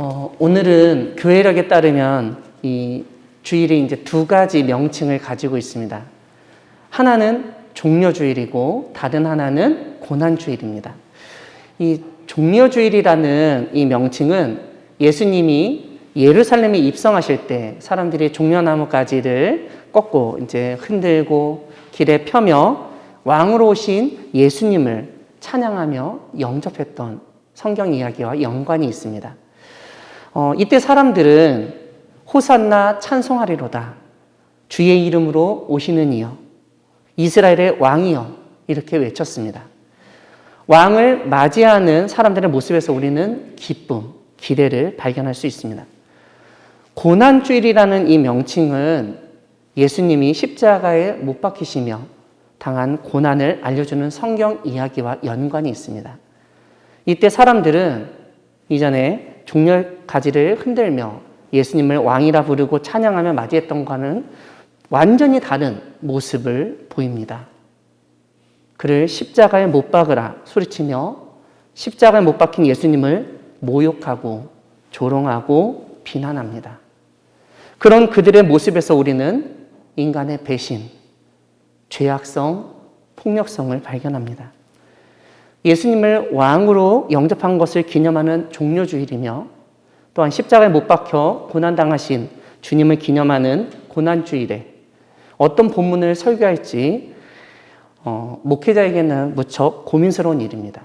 어, 오늘은 교회력에 따르면 이 주일이 이제 두 가지 명칭을 가지고 있습니다. 하나는 종려주일이고 다른 하나는 고난주일입니다. 이 종려주일이라는 이 명칭은 예수님이 예루살렘에 입성하실 때 사람들이 종려나무 가지를 꺾고 이제 흔들고 길에 펴며 왕으로 오신 예수님을 찬양하며 영접했던 성경 이야기와 연관이 있습니다. 어, 이때 사람들은 호산나 찬송하리로다. 주의 이름으로 오시는 이여. 이스라엘의 왕이여. 이렇게 외쳤습니다. 왕을 맞이하는 사람들의 모습에서 우리는 기쁨, 기대를 발견할 수 있습니다. 고난주일이라는 이 명칭은 예수님이 십자가에 못 박히시며 당한 고난을 알려주는 성경 이야기와 연관이 있습니다. 이때 사람들은 이전에 종려 가지를 흔들며 예수님을 왕이라 부르고 찬양하며 맞이했던 것과는 완전히 다른 모습을 보입니다. 그를 십자가에 못 박으라 소리치며 십자가에 못 박힌 예수님을 모욕하고 조롱하고 비난합니다. 그런 그들의 모습에서 우리는 인간의 배신, 죄악성, 폭력성을 발견합니다. 예수님을 왕으로 영접한 것을 기념하는 종료주일이며 또한 십자가에 못 박혀 고난당하신 주님을 기념하는 고난주일에 어떤 본문을 설교할지 어, 목회자에게는 무척 고민스러운 일입니다.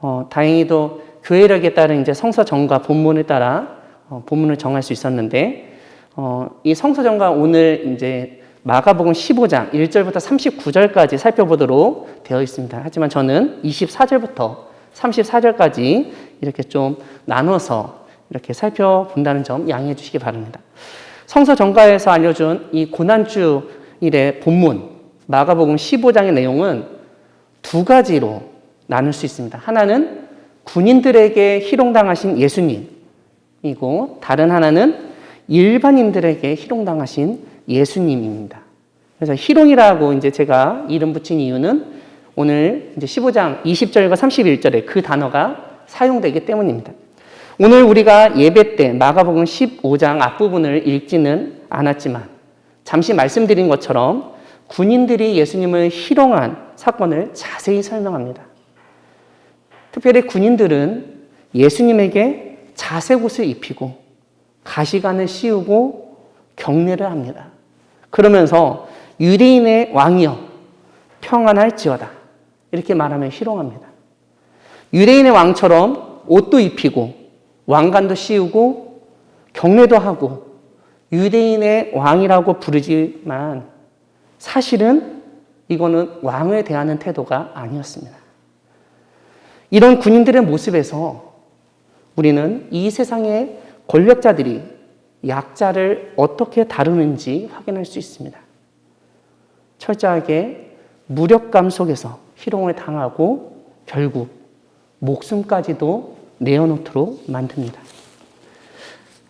어, 다행히도 교회력에 따른 이제 성서정과 본문에 따라 어, 본문을 정할 수 있었는데 어, 이 성서정과 오늘 이제 마가복음 15장 1절부터 39절까지 살펴보도록 되어 있습니다. 하지만 저는 24절부터 34절까지 이렇게 좀 나눠서 이렇게 살펴본다는 점 양해해 주시기 바랍니다. 성서 정가에서 알려준 이 고난주일의 본문 마가복음 15장의 내용은 두 가지로 나눌 수 있습니다. 하나는 군인들에게 희롱당하신 예수님이고 다른 하나는 일반인들에게 희롱당하신 예수님입니다. 그래서 희롱이라고 이제 제가 이름 붙인 이유는 오늘 이제 15장 20절과 31절에 그 단어가 사용되기 때문입니다. 오늘 우리가 예배 때 마가복음 15장 앞부분을 읽지는 않았지만 잠시 말씀드린 것처럼 군인들이 예수님을 희롱한 사건을 자세히 설명합니다. 특별히 군인들은 예수님에게 자색 옷을 입히고 가시관을 씌우고 경례를 합니다. 그러면서 유대인의 왕이여 평안할지어다 이렇게 말하며 희롱합니다. 유대인의 왕처럼 옷도 입히고 왕관도 씌우고 경례도 하고 유대인의 왕이라고 부르지만 사실은 이거는 왕을 대하는 태도가 아니었습니다. 이런 군인들의 모습에서 우리는 이 세상의 권력자들이 약자를 어떻게 다루는지 확인할 수 있습니다. 철저하게 무력감 속에서 희롱을 당하고 결국 목숨까지도 내어놓도록 만듭니다.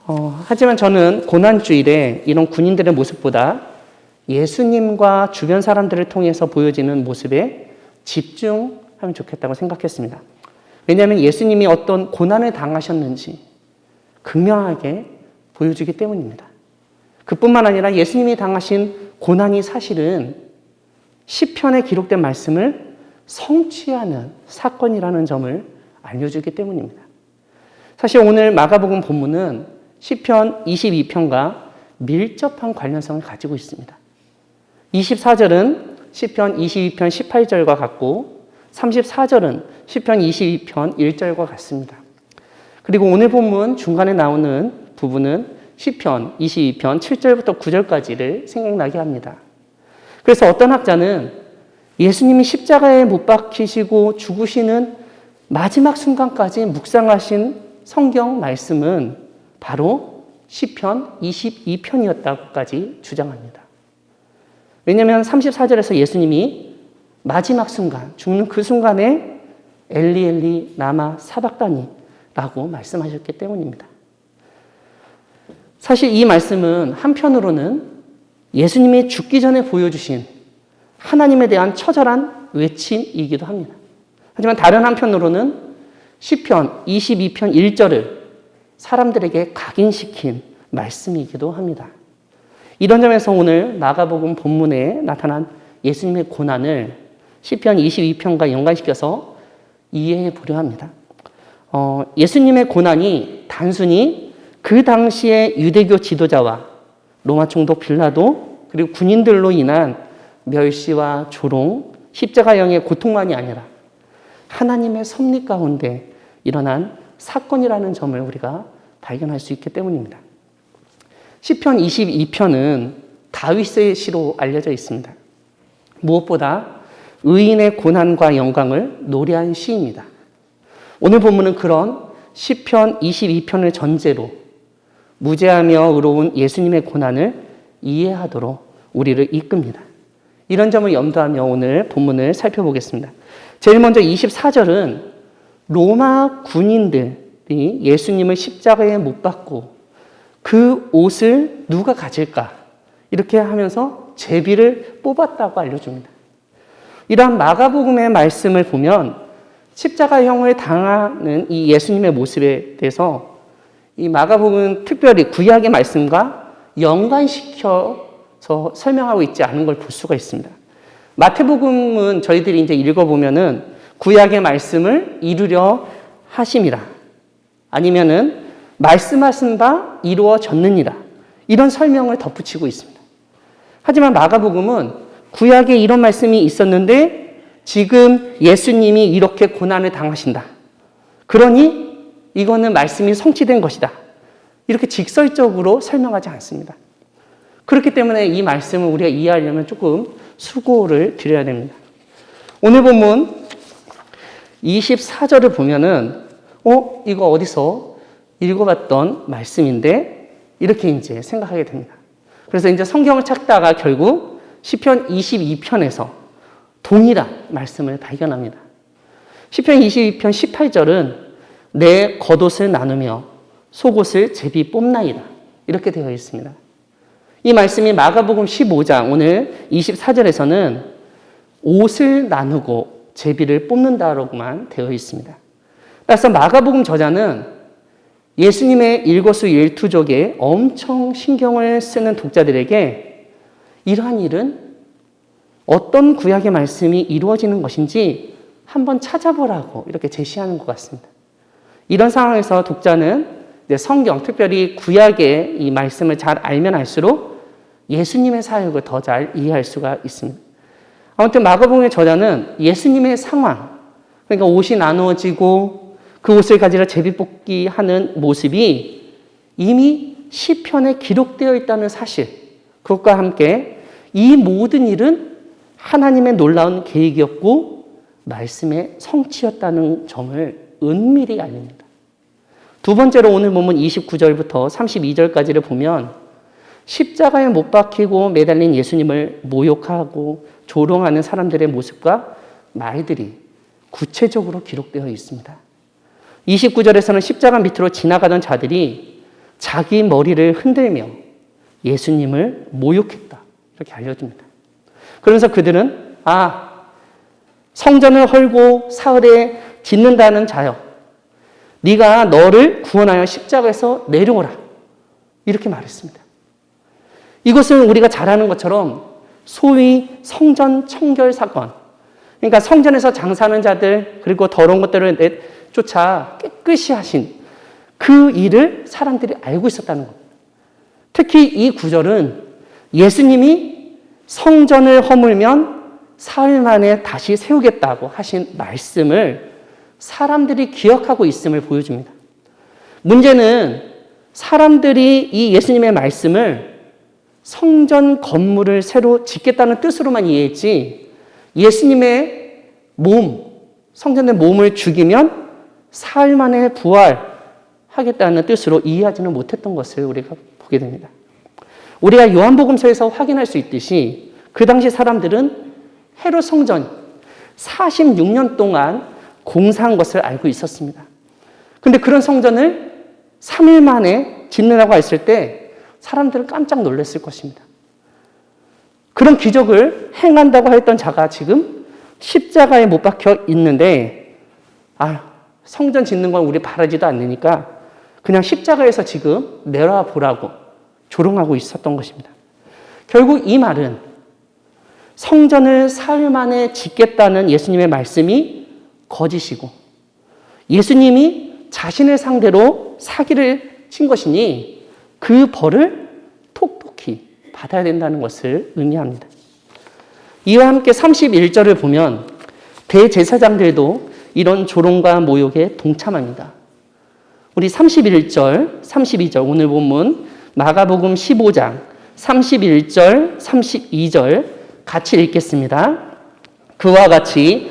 어, 하지만 저는 고난주일에 이런 군인들의 모습보다 예수님과 주변 사람들을 통해서 보여지는 모습에 집중하면 좋겠다고 생각했습니다. 왜냐하면 예수님이 어떤 고난을 당하셨는지 극명하게 보여주기 때문입니다. 그뿐만 아니라 예수님이 당하신 고난이 사실은 시편에 기록된 말씀을 성취하는 사건이라는 점을 알려주기 때문입니다. 사실 오늘 마가복음 본문은 시편 22편과 밀접한 관련성을 가지고 있습니다. 24절은 시편 22편 18절과 같고 34절은 시편 22편 1절과 같습니다. 그리고 오늘 본문 중간에 나오는 부분은 시편 22편 7절부터 9절까지를 생각나게 합니다. 그래서 어떤 학자는 예수님이 십자가에 못 박히시고 죽으시는 마지막 순간까지 묵상하신 성경 말씀은 바로 시편 22편이었다고까지 주장합니다. 왜냐하면 34절에서 예수님이 마지막 순간, 죽는 그 순간에 엘리 엘리 나마 사박다니 라고 말씀하셨기 때문입니다. 사실 이 말씀은 한편으로는 예수님이 죽기 전에 보여주신 하나님에 대한 처절한 외침이기도 합니다. 하지만 다른 한편으로는 시편 22편 1절을 사람들에게 각인시킨 말씀이기도 합니다. 이런 점에서 오늘 마가복음 본문에 나타난 예수님의 고난을 시편 22편과 연관시켜서 이해해 보려 합니다. 어, 예수님의 고난이 단순히 그 당시의 유대교 지도자와 로마 총독 빌라도 그리고 군인들로 인한 멸시와 조롱, 십자가형의 고통만이 아니라 하나님의 섭리 가운데 일어난 사건이라는 점을 우리가 발견할 수 있기 때문입니다. 시편 22편은 다윗의 시로 알려져 있습니다. 무엇보다 의인의 고난과 영광을 노래한 시입니다. 오늘 본문은 그런 시편 22편을 전제로 무죄하며 의로운 예수님의 고난을 이해하도록 우리를 이끕니다. 이런 점을 염두하며 오늘 본문을 살펴보겠습니다. 제일 먼저 24절은 로마 군인들이 예수님을 십자가에 못 박고 그 옷을 누가 가질까? 이렇게 하면서 제비를 뽑았다고 알려줍니다. 이러한 마가복음의 말씀을 보면 십자가 형을 당하는 이 예수님의 모습에 대해서 이 마가복음은 특별히 구약의 말씀과 연관시켜서 설명하고 있지 않은 걸 볼 수가 있습니다. 마태복음은 저희들이 이제 읽어보면은 구약의 말씀을 이루려 하심이라 아니면은 말씀하신 바 이루어졌느니라 이런 설명을 덧붙이고 있습니다. 하지만 마가복음은 구약에 이런 말씀이 있었는데 지금 예수님이 이렇게 고난을 당하신다. 그러니 이거는 말씀이 성취된 것이다. 이렇게 직설적으로 설명하지 않습니다. 그렇기 때문에 이 말씀을 우리가 이해하려면 조금 수고를 드려야 됩니다. 오늘 본문 24절을 보면은, 어, 이거 어디서 읽어봤던 말씀인데, 이렇게 이제 생각하게 됩니다. 그래서 이제 성경을 찾다가 결국 시편 22편에서 동일한 말씀을 발견합니다. 시편 22편 18절은 내 겉옷을 나누며 속옷을 제비 뽑나이다. 이렇게 되어 있습니다. 이 말씀이 마가복음 15장 오늘 24절에서는 옷을 나누고 제비를 뽑는다라고만 되어 있습니다. 따라서 마가복음 저자는 예수님의 일거수 일투족에 엄청 신경을 쓰는 독자들에게 이러한 일은 어떤 구약의 말씀이 이루어지는 것인지 한번 찾아보라고 이렇게 제시하는 것 같습니다. 이런 상황에서 독자는 성경, 특별히 구약의 이 말씀을 잘 알면 알수록 예수님의 사역을 더 잘 이해할 수가 있습니다. 아무튼 마가복음의 저자는 예수님의 상황, 그러니까 옷이 나누어지고 그 옷을 가지러 제비뽑기 하는 모습이 이미 시편에 기록되어 있다는 사실, 그것과 함께 이 모든 일은 하나님의 놀라운 계획이었고 말씀의 성취였다는 점을 은밀히 알립니다. 두 번째로 오늘 본문 29절부터 32절까지를 보면 십자가에 못 박히고 매달린 예수님을 모욕하고 조롱하는 사람들의 모습과 말들이 구체적으로 기록되어 있습니다. 29절에서는 십자가 밑으로 지나가던 자들이 자기 머리를 흔들며 예수님을 모욕했다. 이렇게 알려줍니다. 그러면서 그들은 아, 성전을 헐고 사흘에 짓는다는 자여. 네가 너를 구원하여 십자가에서 내려오라. 이렇게 말했습니다. 이것은 우리가 잘 아는 것처럼 소위 성전 청결 사건. 그러니까 성전에서 장사하는 자들 그리고 더러운 것들을 쫓아 깨끗이 하신 그 일을 사람들이 알고 있었다는 겁니다. 특히 이 구절은 예수님이 성전을 허물면 사흘 만에 다시 세우겠다고 하신 말씀을 사람들이 기억하고 있음을 보여줍니다. 문제는 사람들이 이 예수님의 말씀을 성전 건물을 새로 짓겠다는 뜻으로만 이해했지 예수님의 몸, 성전의 몸을 죽이면 사흘 만에 부활하겠다는 뜻으로 이해하지는 못했던 것을 우리가 보게 됩니다. 우리가 요한복음서에서 확인할 수 있듯이 그 당시 사람들은 헤롯 성전 46년 동안 공사한 것을 알고 있었습니다. 근데 그런 성전을 3일 만에 짓는다고 했을 때 사람들은 깜짝 놀랐을 것입니다. 그런 기적을 행한다고 했던 자가 지금 십자가에 못 박혀 있는데, 아, 성전 짓는 건 우리 바라지도 않으니까 그냥 십자가에서 지금 내려와 보라고 조롱하고 있었던 것입니다. 결국 이 말은 성전을 사흘 만에 짓겠다는 예수님의 말씀이 거짓이고 예수님이 자신을 상대로 사기를 친 것이니 그 벌을 톡톡히 받아야 된다는 것을 의미합니다. 이와 함께 31절을 보면 대제사장들도 이런 조롱과 모욕에 동참합니다. 우리 31절, 32절 오늘 본문 마가복음 15장 31절, 32절 같이 읽겠습니다. 그와 같이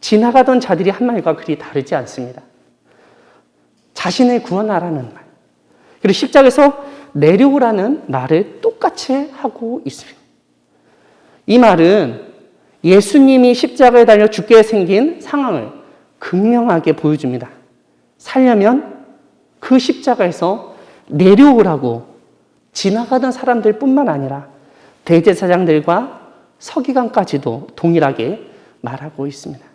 지나가던 자들이 한 말과 그리 다르지 않습니다. 자신을 구원하라는 말. 그리고 십자가에서 내려오라는 말을 똑같이 하고 있습니다. 이 말은 예수님이 십자가에 달려 죽게 생긴 상황을 극명하게 보여줍니다. 살려면 그 십자가에서 내려오라고 지나가던 사람들 뿐만 아니라 대제사장들과 서기관까지도 동일하게 말하고 있습니다.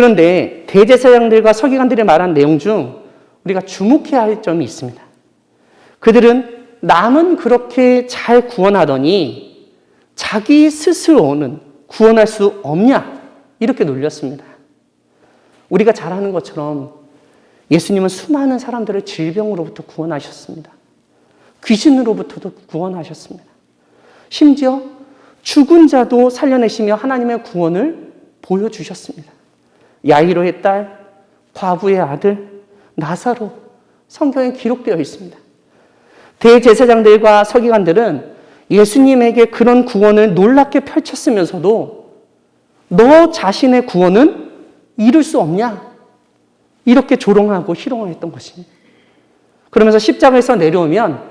그런데 대제사장들과 서기관들이 말한 내용 중 우리가 주목해야 할 점이 있습니다. 그들은 남은 그렇게 잘 구원하더니 자기 스스로는 구원할 수 없냐? 이렇게 놀렸습니다. 우리가 잘 아는 것처럼 예수님은 수많은 사람들을 질병으로부터 구원하셨습니다. 귀신으로부터도 구원하셨습니다. 심지어 죽은 자도 살려내시며 하나님의 구원을 보여주셨습니다. 야이로의 딸, 과부의 아들, 나사로 성경에 기록되어 있습니다. 대제사장들과 서기관들은 예수님에게 그런 구원을 놀랍게 펼쳤으면서도 너 자신의 구원은 이룰 수 없냐? 이렇게 조롱하고 희롱했던 것입니다. 그러면서 십자가에서 내려오면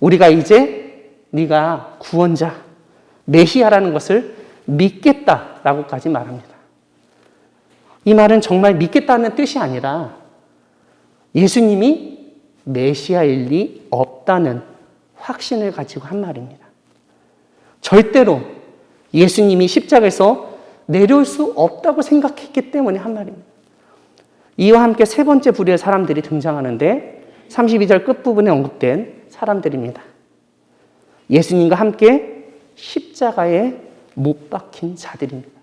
우리가 이제 네가 구원자, 메시아라는 것을 믿겠다라고까지 말합니다. 이 말은 정말 믿겠다는 뜻이 아니라 예수님이 메시아일 리 없다는 확신을 가지고 한 말입니다. 절대로 예수님이 십자가에서 내려올 수 없다고 생각했기 때문에 한 말입니다. 이와 함께 세 번째 부류의 사람들이 등장하는데 32절 끝부분에 언급된 사람들입니다. 예수님과 함께 십자가에 못 박힌 자들입니다.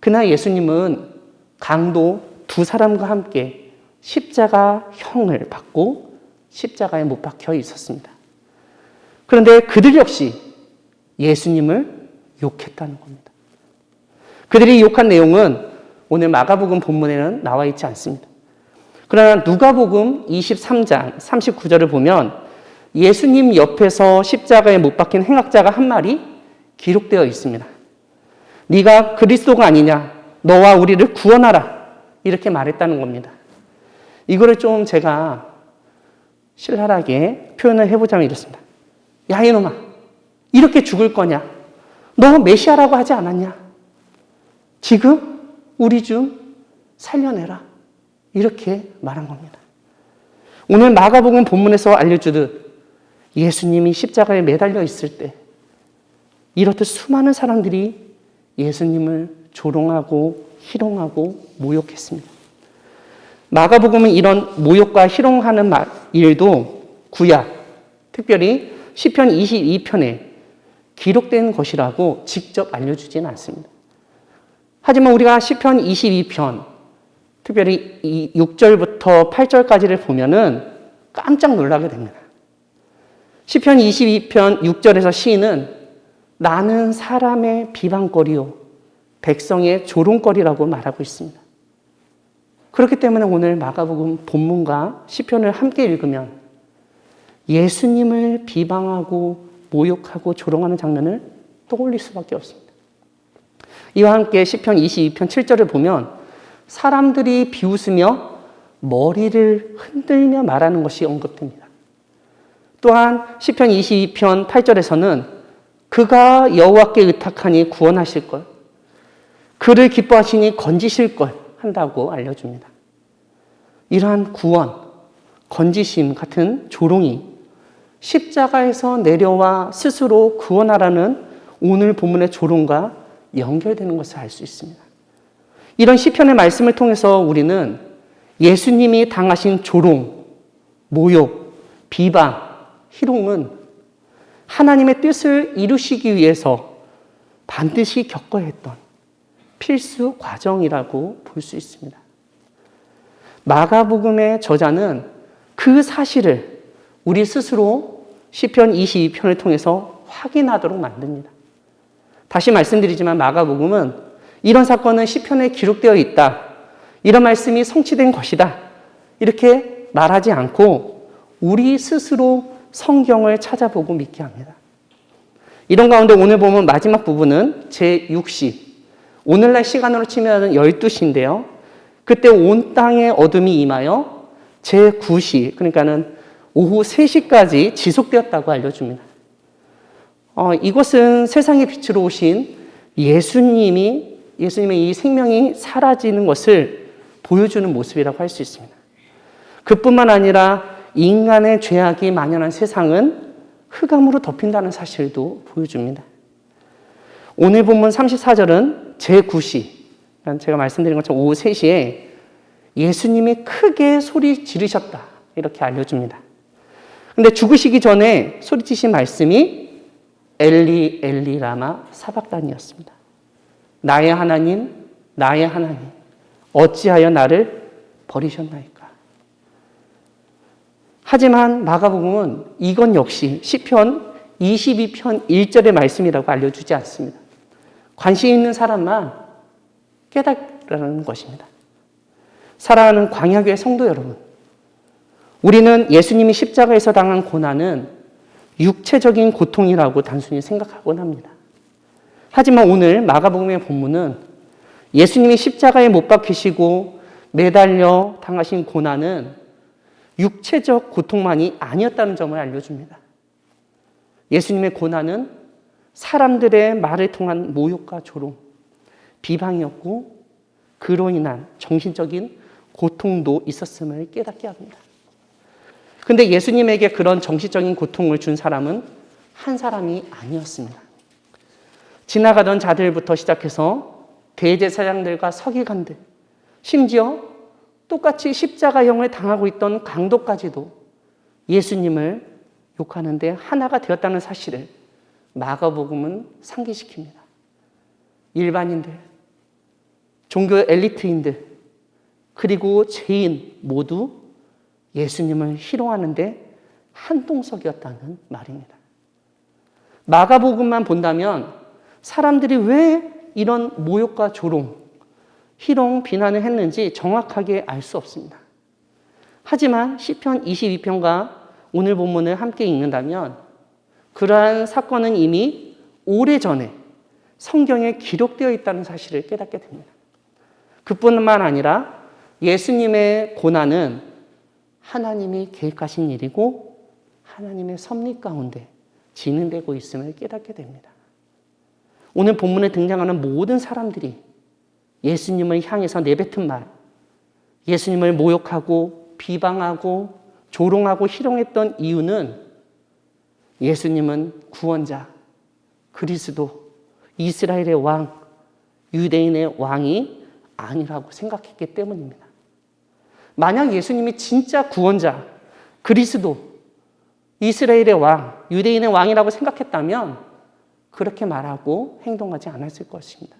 그날 예수님은 강도 두 사람과 함께 십자가 형을 받고 십자가에 못 박혀 있었습니다. 그런데 그들 역시 예수님을 욕했다는 겁니다. 그들이 욕한 내용은 오늘 마가복음 본문에는 나와 있지 않습니다. 그러나 누가복음 23장 39절을 보면 예수님 옆에서 십자가에 못 박힌 행악자가 한 말이 기록되어 있습니다. 네가 그리스도가 아니냐? 너와 우리를 구원하라. 이렇게 말했다는 겁니다. 이거를 좀 제가 신랄하게 표현을 해보자면 이렇습니다. 야, 이놈아. 이렇게 죽을 거냐? 너 메시아라고 하지 않았냐? 지금 우리 좀 살려내라. 이렇게 말한 겁니다. 오늘 마가복음 본문에서 알려주듯 예수님이 십자가에 매달려 있을 때 이렇듯 수많은 사람들이 예수님을 조롱하고 희롱하고 모욕했습니다. 마가복음은 이런 모욕과 희롱하는 일도 구약, 특별히 시편 22편에 기록된 것이라고 직접 알려주지는 않습니다. 하지만 우리가 시편 22편, 특별히 6절부터 8절까지를 보면은 깜짝 놀라게 됩니다. 시편 22편 6절에서 시인은 나는 사람의 비방거리요, 백성의 조롱거리라고 말하고 있습니다. 그렇기 때문에 오늘 마가복음 본문과 시편을 함께 읽으면 예수님을 비방하고 모욕하고 조롱하는 장면을 떠올릴 수밖에 없습니다. 이와 함께 시편 22편 7절을 보면 사람들이 비웃으며 머리를 흔들며 말하는 것이 언급됩니다. 또한 시편 22편 8절에서는 그가 여호와께 의탁하니 구원하실 걸 그를 기뻐하시니 건지실 걸 한다고 알려줍니다. 이러한 구원, 건지심 같은 조롱이 십자가에서 내려와 스스로 구원하라는 오늘 본문의 조롱과 연결되는 것을 알 수 있습니다. 이런 시편의 말씀을 통해서 우리는 예수님이 당하신 조롱, 모욕, 비방, 희롱은 하나님의 뜻을 이루시기 위해서 반드시 겪어야 했던 필수 과정이라고 볼 수 있습니다. 마가복음의 저자는 그 사실을 우리 스스로 시편 22편을 통해서 확인하도록 만듭니다. 다시 말씀드리지만 마가복음은 이런 사건은 시편에 기록되어 있다. 이런 말씀이 성취된 것이다. 이렇게 말하지 않고 우리 스스로 성경을 찾아보고 믿게 합니다. 이런 가운데 오늘 보면 마지막 부분은 제6시. 오늘날 시간으로 치면 12시인데요. 그때 온 땅에 어둠이 임하여 제9시, 그러니까는 오후 3시까지 지속되었다고 알려줍니다. 어, 이것은 세상의 빛으로 오신 예수님이, 예수님의 이 생명이 사라지는 것을 보여주는 모습이라고 할 수 있습니다. 그뿐만 아니라 인간의 죄악이 만연한 세상은 흑암으로 덮인다는 사실도 보여줍니다. 오늘 본문 34절은 제9시, 제가 말씀드린 것처럼 오후 3시에 예수님이 크게 소리 지르셨다. 이렇게 알려줍니다. 근데 죽으시기 전에 소리치신 말씀이 엘리 엘리 라마 사박단이었습니다. 나의 하나님, 나의 하나님, 어찌하여 나를 버리셨나이까? 하지만 마가복음은 이건 역시 시편 22편 1절의 말씀이라고 알려주지 않습니다. 관심 있는 사람만 깨달으라는 것입니다. 사랑하는 광야교회 성도 여러분, 우리는 예수님이 십자가에서 당한 고난은 육체적인 고통이라고 단순히 생각하곤 합니다. 하지만 오늘 마가복음의 본문은 예수님이 십자가에 못 박히시고 매달려 당하신 고난은 육체적 고통만이 아니었다는 점을 알려줍니다. 예수님의 고난은 사람들의 말을 통한 모욕과 조롱, 비방이었고 그로 인한 정신적인 고통도 있었음을 깨닫게 합니다. 근데 예수님에게 그런 정신적인 고통을 준 사람은 한 사람이 아니었습니다. 지나가던 자들부터 시작해서 대제사장들과 서기관들, 심지어 똑같이 십자가형을 당하고 있던 강도까지도 예수님을 욕하는데 하나가 되었다는 사실을 마가복음은 상기시킵니다. 일반인들, 종교 엘리트인들, 그리고 죄인 모두 예수님을 희롱하는데 한동석이었다는 말입니다. 마가복음만 본다면 사람들이 왜 이런 모욕과 조롱, 희롱, 비난을 했는지 정확하게 알 수 없습니다. 하지만 시편 22편과 오늘 본문을 함께 읽는다면 그러한 사건은 이미 오래전에 성경에 기록되어 있다는 사실을 깨닫게 됩니다. 그뿐만 아니라 예수님의 고난은 하나님이 계획하신 일이고 하나님의 섭리 가운데 진행되고 있음을 깨닫게 됩니다. 오늘 본문에 등장하는 모든 사람들이 예수님을 향해서 내뱉은 말, 예수님을 모욕하고 비방하고 조롱하고 희롱했던 이유는 예수님은 구원자, 그리스도, 이스라엘의 왕, 유대인의 왕이 아니라고 생각했기 때문입니다. 만약 예수님이 진짜 구원자, 그리스도, 이스라엘의 왕, 유대인의 왕이라고 생각했다면 그렇게 말하고 행동하지 않았을 것입니다.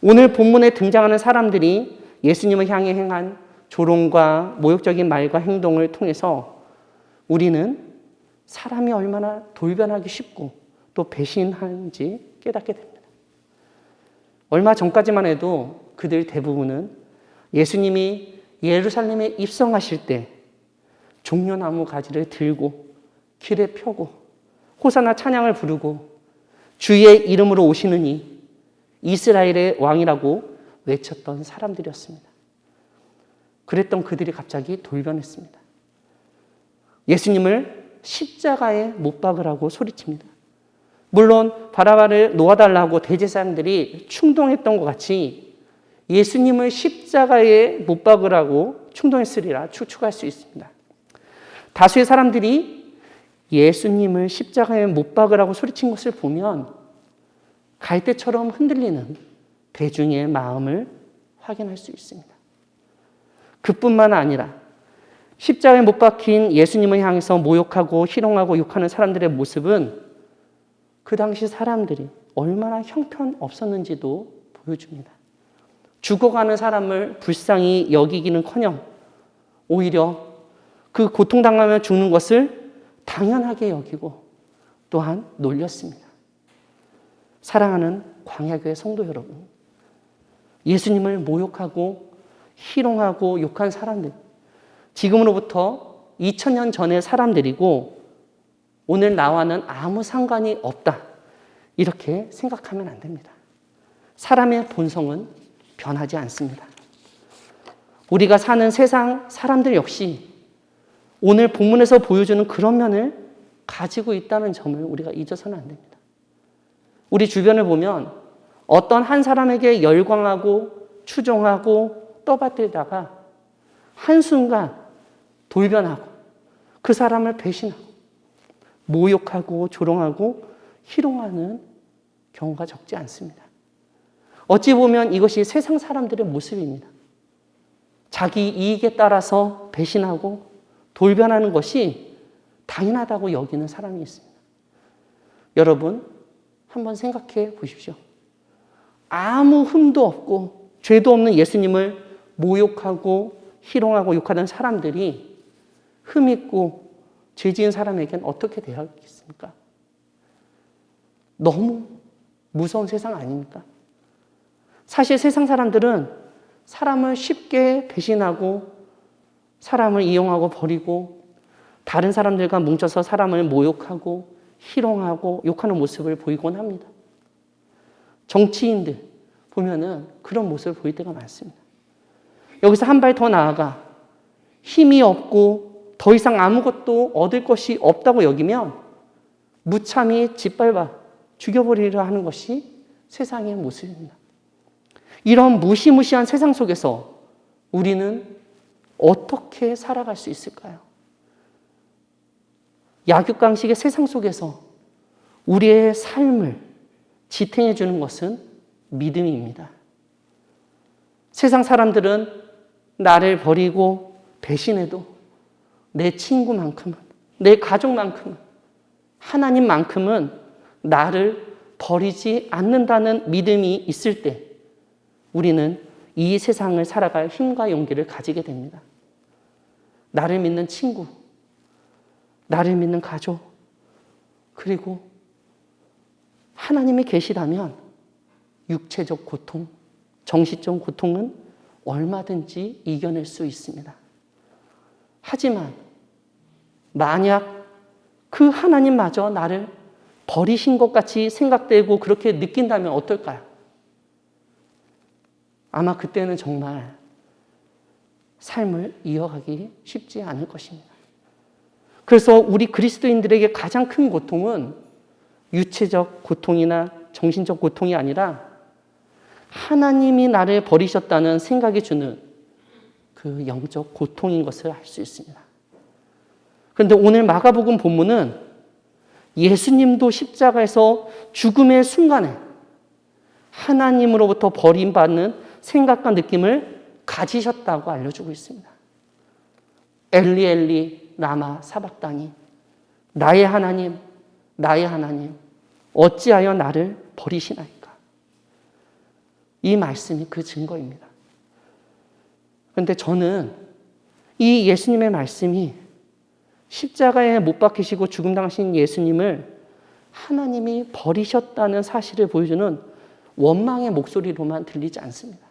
오늘 본문에 등장하는 사람들이 예수님을 향해 행한 조롱과 모욕적인 말과 행동을 통해서 우리는 사람이 얼마나 돌변하기 쉽고 또 배신하는지 깨닫게 됩니다. 얼마 전까지만 해도 그들 대부분은 예수님이 예루살렘에 입성하실 때 종려나무 가지를 들고 길에 펴고 호사나 찬양을 부르고 주의 이름으로 오시느니 이스라엘의 왕이라고 외쳤던 사람들이었습니다. 그랬던 그들이 갑자기 돌변했습니다. 예수님을 십자가에 못 박으라고 소리칩니다. 물론 바라바를 놓아달라고 대제사장들이 충동했던 것 같이 예수님을 십자가에 못 박으라고 충동했으리라 추측할 수 있습니다. 다수의 사람들이 예수님을 십자가에 못 박으라고 소리친 것을 보면 갈대처럼 흔들리는 대중의 마음을 확인할 수 있습니다. 그뿐만 아니라 십자가에 못 박힌 예수님을 향해서 모욕하고 희롱하고 욕하는 사람들의 모습은 그 당시 사람들이 얼마나 형편 없었는지도 보여줍니다. 죽어가는 사람을 불쌍히 여기기는 커녕 오히려 그 고통당하며 죽는 것을 당연하게 여기고 또한 놀렸습니다. 사랑하는 광야교회 성도 여러분, 예수님을 모욕하고 희롱하고 욕한 사람들, 지금으로부터 2000년 전의 사람들이고 오늘 나와는 아무 상관이 없다. 이렇게 생각하면 안 됩니다. 사람의 본성은 변하지 않습니다. 우리가 사는 세상 사람들 역시 오늘 본문에서 보여주는 그런 면을 가지고 있다는 점을 우리가 잊어서는 안 됩니다. 우리 주변을 보면 어떤 한 사람에게 열광하고 추종하고 떠받들다가 한순간 돌변하고 그 사람을 배신하고 모욕하고 조롱하고 희롱하는 경우가 적지 않습니다. 어찌 보면 이것이 세상 사람들의 모습입니다. 자기 이익에 따라서 배신하고 돌변하는 것이 당연하다고 여기는 사람이 있습니다. 여러분, 한번 생각해 보십시오. 아무 흠도 없고 죄도 없는 예수님을 모욕하고 희롱하고 욕하는 사람들이 흠 있고 죄 지은 사람에겐 어떻게 대하겠습니까? 너무 무서운 세상 아닙니까? 사실 세상 사람들은 사람을 쉽게 배신하고 사람을 이용하고 버리고 다른 사람들과 뭉쳐서 사람을 모욕하고 희롱하고 욕하는 모습을 보이곤 합니다. 정치인들 보면은 그런 모습을 보일 때가 많습니다. 여기서 한 발 더 나아가 힘이 없고 더 이상 아무것도 얻을 것이 없다고 여기면 무참히 짓밟아 죽여버리려 하는 것이 세상의 모습입니다. 이런 무시무시한 세상 속에서 우리는 어떻게 살아갈 수 있을까요? 약육강식의 세상 속에서 우리의 삶을 지탱해 주는 것은 믿음입니다. 세상 사람들은 나를 버리고 배신해도 내 친구만큼은, 내 가족만큼은, 하나님만큼은 나를 버리지 않는다는 믿음이 있을 때 우리는 이 세상을 살아갈 힘과 용기를 가지게 됩니다. 나를 믿는 친구, 나를 믿는 가족, 그리고 하나님이 계시다면 육체적 고통, 정신적 고통은 얼마든지 이겨낼 수 있습니다. 하지만 만약 그 하나님마저 나를 버리신 것 같이 생각되고 그렇게 느낀다면 어떨까요? 아마 그때는 정말 삶을 이어가기 쉽지 않을 것입니다. 그래서 우리 그리스도인들에게 가장 큰 고통은 유체적 고통이나 정신적 고통이 아니라 하나님이 나를 버리셨다는 생각이 주는 그 영적 고통인 것을 알 수 있습니다. 그런데 오늘 마가복음 본문은 예수님도 십자가에서 죽음의 순간에 하나님으로부터 버림받는 생각과 느낌을 가지셨다고 알려주고 있습니다. 엘리 엘리 라마 사박다니 나의 하나님 나의 하나님 어찌하여 나를 버리시나이까 이 말씀이 그 증거입니다. 그런데 저는 이 예수님의 말씀이 십자가에 못 박히시고 죽음 당하신 예수님을 하나님이 버리셨다는 사실을 보여주는 원망의 목소리로만 들리지 않습니다.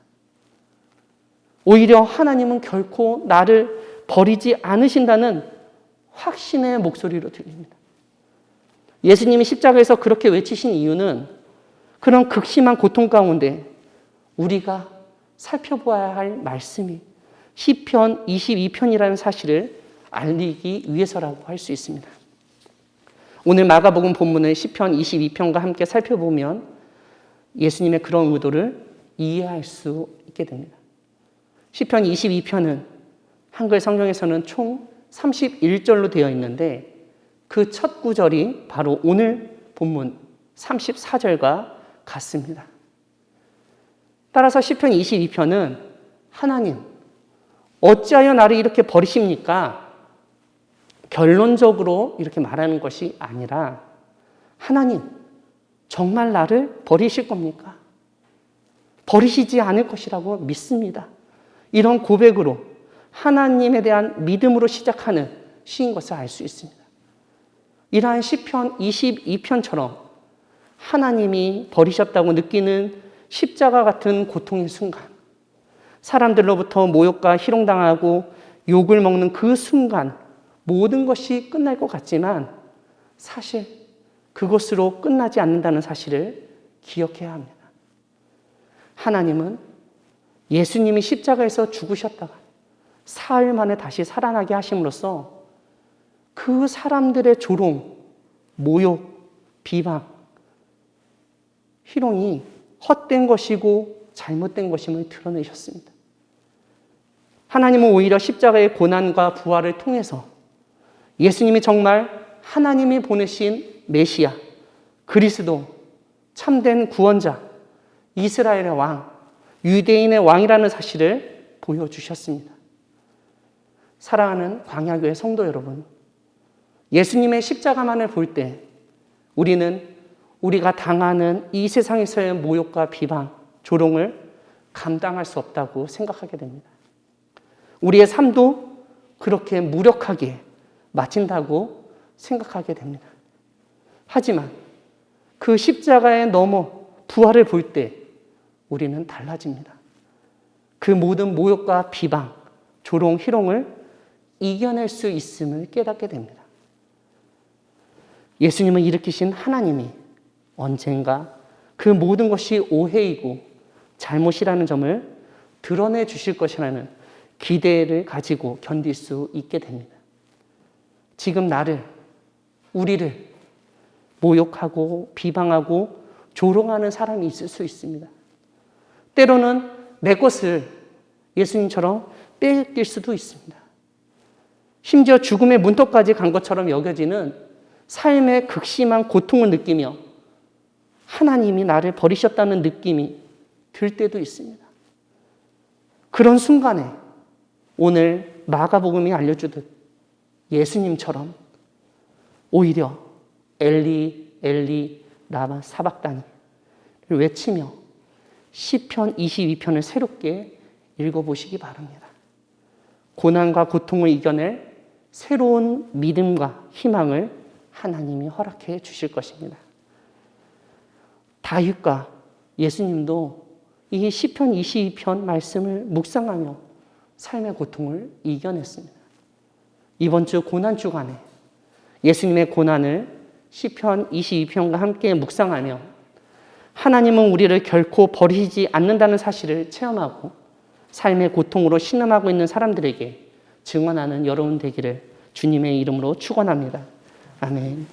오히려 하나님은 결코 나를 버리지 않으신다는 확신의 목소리로 들립니다. 예수님이 십자가에서 그렇게 외치신 이유는 그런 극심한 고통 가운데 우리가 살펴보아야 할 말씀이 시편 22편이라는 사실을 알리기 위해서라고 할 수 있습니다. 오늘 마가복음 본문을 시편 22편과 함께 살펴보면 예수님의 그런 의도를 이해할 수 있게 됩니다. 시편 22편은 한글 성경에서는 총 31절로 되어 있는데 그 첫 구절이 바로 오늘 본문 34절과 같습니다. 따라서 시편 22편은 하나님 어찌하여 나를 이렇게 버리십니까? 결론적으로 이렇게 말하는 것이 아니라 하나님 정말 나를 버리실 겁니까? 버리시지 않을 것이라고 믿습니다. 이런 고백으로 하나님에 대한 믿음으로 시작하는 시인 것을 알 수 있습니다. 이러한 시편 22편처럼 하나님이 버리셨다고 느끼는 십자가 같은 고통의 순간, 사람들로부터 모욕과 희롱당하고 욕을 먹는 그 순간 모든 것이 끝날 것 같지만 사실 그것으로 끝나지 않는다는 사실을 기억해야 합니다. 하나님은 예수님이 십자가에서 죽으셨다가 사흘 만에 다시 살아나게 하심으로써 그 사람들의 조롱, 모욕, 비방, 희롱이 헛된 것이고 잘못된 것임을 드러내셨습니다. 하나님은 오히려 십자가의 고난과 부활을 통해서 예수님이 정말 하나님이 보내신 메시아, 그리스도, 참된 구원자, 이스라엘의 왕, 유대인의 왕이라는 사실을 보여주셨습니다. 사랑하는 광야교회 성도 여러분, 예수님의 십자가만을 볼 때 우리는 우리가 당하는 이 세상에서의 모욕과 비방, 조롱을 감당할 수 없다고 생각하게 됩니다. 우리의 삶도 그렇게 무력하게 마친다고 생각하게 됩니다. 하지만 그 십자가에 넘어 부활을 볼 때 우리는 달라집니다. 그 모든 모욕과 비방, 조롱, 희롱을 이겨낼 수 있음을 깨닫게 됩니다. 예수님을 일으키신 하나님이 언젠가 그 모든 것이 오해이고 잘못이라는 점을 드러내 주실 것이라는 기대를 가지고 견딜 수 있게 됩니다. 지금 나를, 우리를 모욕하고 비방하고 조롱하는 사람이 있을 수 있습니다. 때로는 내 것을 예수님처럼 뺏길 수도 있습니다. 심지어 죽음의 문턱까지 간 것처럼 여겨지는 삶의 극심한 고통을 느끼며 하나님이 나를 버리셨다는 느낌이 들 때도 있습니다. 그런 순간에 오늘 마가복음이 알려주듯 예수님처럼 오히려 엘리 엘리 라마 사박단이를 외치며 시편 22편을 새롭게 읽어보시기 바랍니다. 고난과 고통을 이겨낼 새로운 믿음과 희망을 하나님이 허락해 주실 것입니다. 다윗과 예수님도 이 시편 22편 말씀을 묵상하며 삶의 고통을 이겨냈습니다. 이번 주 고난 주간에 예수님의 고난을 시편 22편과 함께 묵상하며 하나님은 우리를 결코 버리지 않는다는 사실을 체험하고 삶의 고통으로 신음하고 있는 사람들에게 증언하는 여러분 되기를 주님의 이름으로 축원합니다. 아멘.